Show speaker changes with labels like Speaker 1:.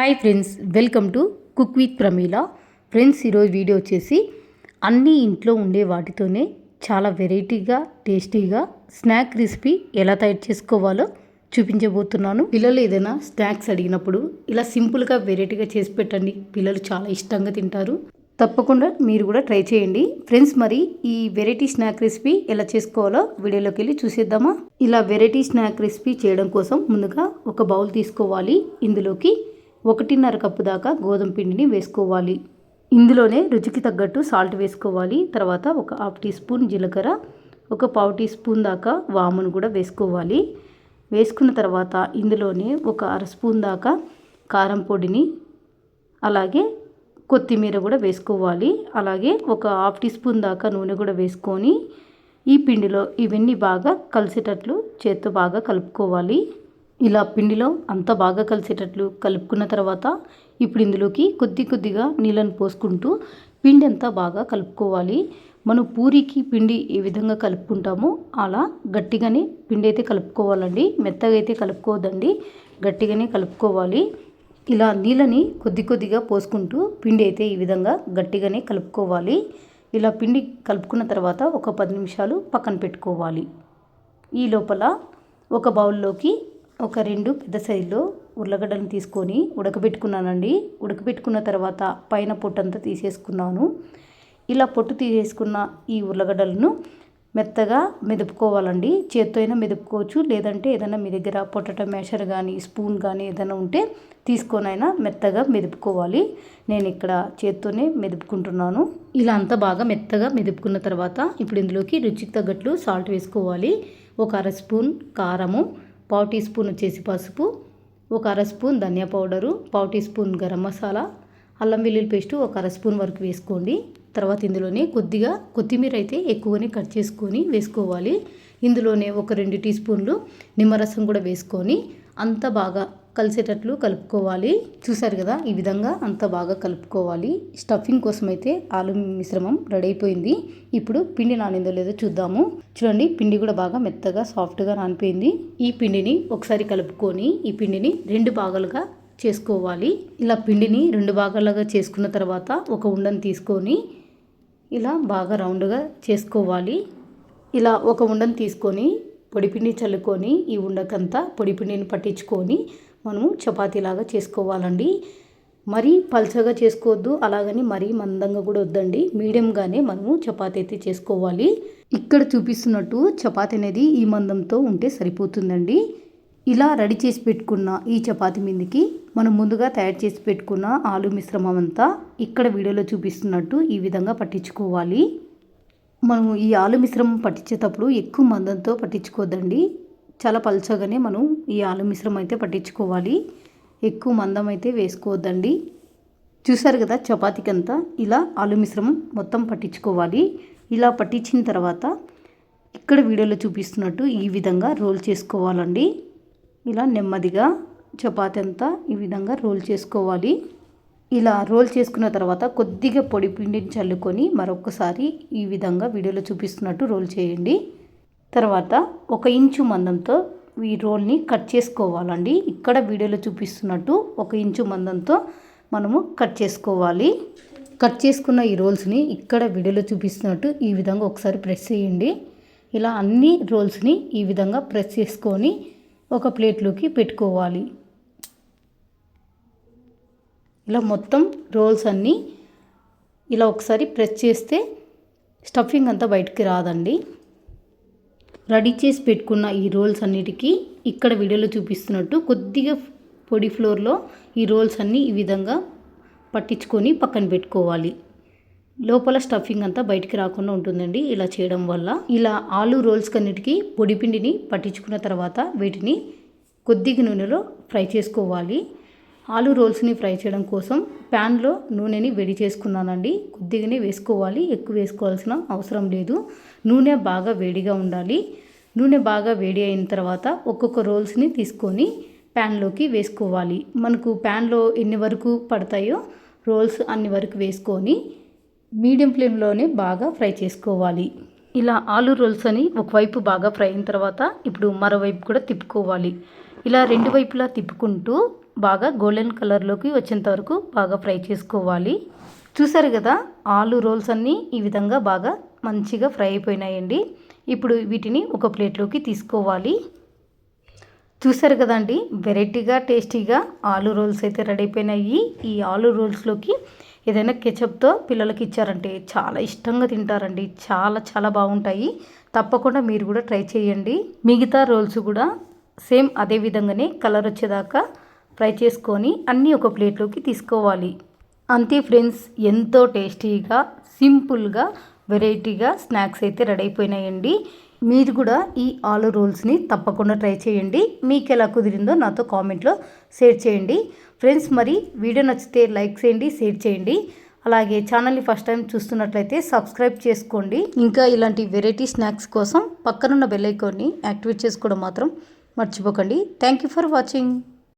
Speaker 1: Hi friends welcome to cook with Pramila. Friends ఈరోజు video వచ్చేసి అన్నీ ఇంట్లో ఉండే వాటితోనే చాలా వెరైటీగా టేస్టీగా స్నాక్ రెసిపీ ఎలా తయారు చేసుకోవాలో చూపించబోతున్నాను. పిల్లలు ఏదైనా స్నాక్స్ అడిగినప్పుడు ఇలా సింపుల్గా వెరైటీగా చేసి పెట్టండి. పిల్లలు చాలా ఇష్టంగా తింటారు. తప్పకుండా మీరు కూడా ట్రై చేయండి. ఫ్రెండ్స్ మరి ఈ వెరైటీ స్నాక్ రెసిపీ ఎలా చేసుకోవాలో వీడియోలోకి వెళ్ళి చూసేద్దామా? ఇలా వెరైటీ స్నాక్ రెసిపీ చేయడం కోసం ముందుగా ఒక బౌల్ తీసుకోవాలి. ఇందులోకి ఒకటిన్నర కప్పు దాకా గోధుమ పిండిని వేసుకోవాలి. ఇందులోనే రుచికి తగ్గట్టు సాల్ట్ వేసుకోవాలి. తర్వాత ఒక హాఫ్ టీ స్పూన్ జీలకర్ర ఒక పావు టీ స్పూన్ దాకా వామును కూడా వేసుకోవాలి. వేసుకున్న తర్వాత ఇందులోనే ఒక అర స్పూన్ దాకా కారం పొడిని అలాగే కొత్తిమీర కూడా వేసుకోవాలి. అలాగే ఒక హాఫ్ టీ స్పూన్ దాకా నూనె కూడా వేసుకొని ఈ పిండిలో ఇవన్నీ బాగా కలిసేటట్లు చేత్తో బాగా కలుపుకోవాలి. ఇలా పిండిలో అంతా బాగా కలిసేటట్లు కలుపుకున్న తర్వాత ఇప్పుడు ఇందులోకి కొద్ది కొద్దిగా నీళ్ళను పోసుకుంటూ పిండి అంతా బాగా కలుపుకోవాలి. మనం పూరికి పిండి ఏ విధంగా కలుపుకుంటామో అలా గట్టిగానే పిండి అయితే కలుపుకోవాలండి. మెత్తగా అయితే కలుపుకోవద్దండి. గట్టిగానే కలుపుకోవాలి. ఇలా నీళ్ళని కొద్ది కొద్దిగా పోసుకుంటూ పిండి అయితే ఈ విధంగా గట్టిగానే కలుపుకోవాలి. ఇలా పిండి కలుపుకున్న తర్వాత ఒక పది నిమిషాలు పక్కన పెట్టుకోవాలి. ఈ లోపల ఒక బౌల్లోకి ఒక రెండు పెద్ద సైజులో ఉర్లగడ్డలను తీసుకొని ఉడకబెట్టుకున్నానండి. ఉడకబెట్టుకున్న తర్వాత పైన పొట్టంతా తీసేసుకున్నాను. ఇలా పొట్టు తీసేసుకున్న ఈ ఉర్లగడ్డలను మెత్తగా మెదుపుకోవాలండి. చేత్తో అయినా మెదుపుకోవచ్చు లేదంటే ఏదైనా మీ దగ్గర పొటాటో మ్యాషర్ కానీ స్పూన్ కానీ ఏదైనా ఉంటే తీసుకొనైనా మెత్తగా మెదుపుకోవాలి. నేను ఇక్కడ చేత్తోనే మెదుపుకుంటున్నాను. ఇలా అంతా బాగా మెత్తగా మెదుపుకున్న తర్వాత ఇప్పుడు ఇందులోకి రుచికి తగ్గట్లు సాల్ట్ వేసుకోవాలి. ఒక అర స్పూన్ కారము పావు టీ స్పూన్ వచ్చేసి పసుపు ఒక అర స్పూన్ ధనియా పౌడరు పావు టీ స్పూన్ గరం మసాలా అల్లం వెల్లుల్లి పేస్ట్ ఒక అర స్పూన్ వరకు వేసుకోండి. తర్వాత ఇందులోనే కొద్దిగా కొత్తిమీర అయితే ఎక్కువనే కట్ చేసుకొని వేసుకోవాలి. ఇందులోనే ఒక రెండు టీ స్పూన్లు నిమ్మరసం కూడా వేసుకొని అంత బాగా కలిసేటట్లు కలుపుకోవాలి. చూసారు కదా ఈ విధంగా అంత బాగా కలుపుకోవాలి. స్టఫింగ్ కోసం అయితే ఆలు మిశ్రమం రెడీ అయిపోయింది. ఇప్పుడు పిండి నానిందో లేదో చూద్దాము. చూడండి పిండి కూడా బాగా మెత్తగా సాఫ్ట్గా నానిపోయింది. ఈ పిండిని ఒకసారి కలుపుకొని ఈ పిండిని రెండు భాగాలుగా చేసుకోవాలి. ఇలా పిండిని రెండు భాగాలుగా చేసుకున్న తర్వాత ఒక ఉండని తీసుకొని ఇలా బాగా రౌండ్గా చేసుకోవాలి. ఇలా ఒక ఉండని తీసుకొని పొడిపిండి చల్లుకొని ఈ ఉండకంతా పొడిపిండిని పట్టించుకొని మనము చపాతీలాగా చేసుకోవాలండి. మరీ పల్చగా చేసుకోవద్దు అలాగని మరీ మందంగా కూడా వద్దండి. మీడియంగానే మనము చపాతీ అయితే చేసుకోవాలి. ఇక్కడ చూపిస్తున్నట్టు చపాతీ అనేది ఈ మందంతో ఉంటే సరిపోతుందండి. ఇలా రెడీ చేసి పెట్టుకున్న ఈ చపాతీ మీదకి మనం ముందుగా తయారు చేసి పెట్టుకున్న ఆలు మిశ్రమం అంతా ఇక్కడ వీడియోలో చూపిస్తున్నట్టు ఈ విధంగా పట్టించుకోవాలి. మనము ఈ ఆలు మిశ్రమం పట్టించేటప్పుడు ఎక్కువ మందంతో పట్టించుకోవద్దండి. చాలా పల్చగానే మనం ఈ ఆలు మిశ్రమం అయితే పట్టించుకోవాలి. ఎక్కువ మందం అయితే వేసుకోవద్దండి. చూసారు కదా చపాతీకి అంతా ఇలా ఆలు మిశ్రమం మొత్తం పట్టించుకోవాలి. ఇలా పట్టించిన తర్వాత ఇక్కడ వీడియోలో చూపిస్తున్నట్టు ఈ విధంగా రోల్ చేసుకోవాలండి. ఇలా నెమ్మదిగా చపాతీ అంతా ఈ విధంగా రోల్ చేసుకోవాలి. ఇలా రోల్ చేసుకున్న తర్వాత కొద్దిగా పొడి పిండిని చల్లుకొని మరొకసారి ఈ విధంగా వీడియోలో చూపిస్తున్నట్టు రోల్ చేయండి. తర్వాత ఒక ఇంచు మందంతో ఈ రోల్ని కట్ చేసుకోవాలండి. ఇక్కడ వీడియోలో చూపిస్తున్నట్టు ఒక ఇంచు మందంతో మనము కట్ చేసుకోవాలి. కట్ చేసుకున్న ఈ రోల్స్ని ఇక్కడ వీడియోలో చూపిస్తున్నట్టు ఈ విధంగా ఒకసారి ప్రెస్ చేయండి. ఇలా అన్ని రోల్స్ని ఈ విధంగా ప్రెస్ చేసుకొని ఒక ప్లేట్లోకి పెట్టుకోవాలి. ఇలా మొత్తం రోల్స్ అన్నీ ఇలా ఒకసారి ప్రెస్ చేస్తే స్టఫింగ్ అంతా బయటికి రాదండి. రెడీ చేసి పెట్టుకున్న ఈ రోల్స్ అన్నిటికీ ఇక్కడ వీడియోలో చూపిస్తున్నట్టు కొద్దిగా పొడి ఫ్లోర్లో ఈ రోల్స్ అన్నీ ఈ విధంగా పట్టించుకొని పక్కన పెట్టుకోవాలి. లోపల స్టఫింగ్ అంతా బయటికి రాకుండా ఉంటుందండి ఇలా చేయడం వల్ల. ఇలా ఆలు రోల్స్ అన్నిటికీ పొడి పిండిని పట్టించుకున్న తర్వాత వీటిని కొద్దిగా నూనెలో ఫ్రై చేసుకోవాలి. ఆలు రోల్స్ని ఫ్రై చేయడం కోసం ప్యాన్లో నూనెని వేడి చేసుకున్నానండి. కొద్దిగానే వేసుకోవాలి ఎక్కువ వేసుకోవాల్సిన అవసరం లేదు. నూనె బాగా వేడిగా ఉండాలి. నూనె బాగా వేడి అయిన తర్వాత ఒక్కొక్క రోల్స్ని తీసుకొని ప్యాన్లోకి వేసుకోవాలి. మనకు ప్యాన్లో ఎన్ని వరకు పడతాయో రోల్స్ అన్ని వరకు వేసుకొని మీడియం ఫ్లేమ్లోనే బాగా ఫ్రై చేసుకోవాలి. ఇలా ఆలు రోల్స్ అని ఒకవైపు బాగా ఫ్రై అయిన తర్వాత ఇప్పుడు మరోవైపు కూడా తిప్పుకోవాలి. ఇలా రెండు వైపులా తిప్పుకుంటూ బాగా గోల్డెన్ కలర్లోకి వచ్చేంత వరకు బాగా ఫ్రై చేసుకోవాలి. చూసారు కదా ఆలు రోల్స్ అన్నీ ఈ విధంగా బాగా మంచిగా ఫ్రై అయిపోయినాయండి. ఇప్పుడు వీటిని ఒక ప్లేట్లోకి తీసుకోవాలి. చూసారు కదండి వెరైటీగా టేస్టీగా ఆలు రోల్స్ అయితే రెడీ అయిపోయినాయి. ఈ ఆలు రోల్స్లోకి ఏదైనా కెచప్తో పిల్లలకి ఇచ్చారంటే చాలా ఇష్టంగా తింటారండి. చాలా చాలా బాగుంటాయి. తప్పకుండా మీరు కూడా ట్రై చేయండి. మిగతా రోల్స్ కూడా సేమ్ అదే విధంగానే కలర్ వచ్చేదాకా ఫ్రై చేసుకొని అన్నీ ఒక ప్లేట్లోకి తీసుకోవాలి. అంతే ఫ్రెండ్స్ ఎంతో టేస్టీగా సింపుల్గా వెరైటీగా స్నాక్స్ అయితే రెడీ అయిపోయినాయండి. మీరు కూడా ఈ ఆలు రోల్స్ని తప్పకుండా ట్రై చేయండి. మీకు ఎలా కుదిరిందో నాతో కామెంట్లో షేర్ చేయండి. ఫ్రెండ్స్ మరి వీడియో నచ్చితే లైక్ చేయండి షేర్ చేయండి. అలాగే ఛానల్ని ఫస్ట్ టైం చూస్తున్నట్లయితే సబ్స్క్రైబ్ చేసుకోండి. ఇంకా ఇలాంటి వెరైటీ స్నాక్స్ కోసం పక్కనున్న బెల్ ఐకాన్ని యాక్టివేట్ చేసుకోవడం మాత్రం మర్చిపోకండి. Thank you for watching.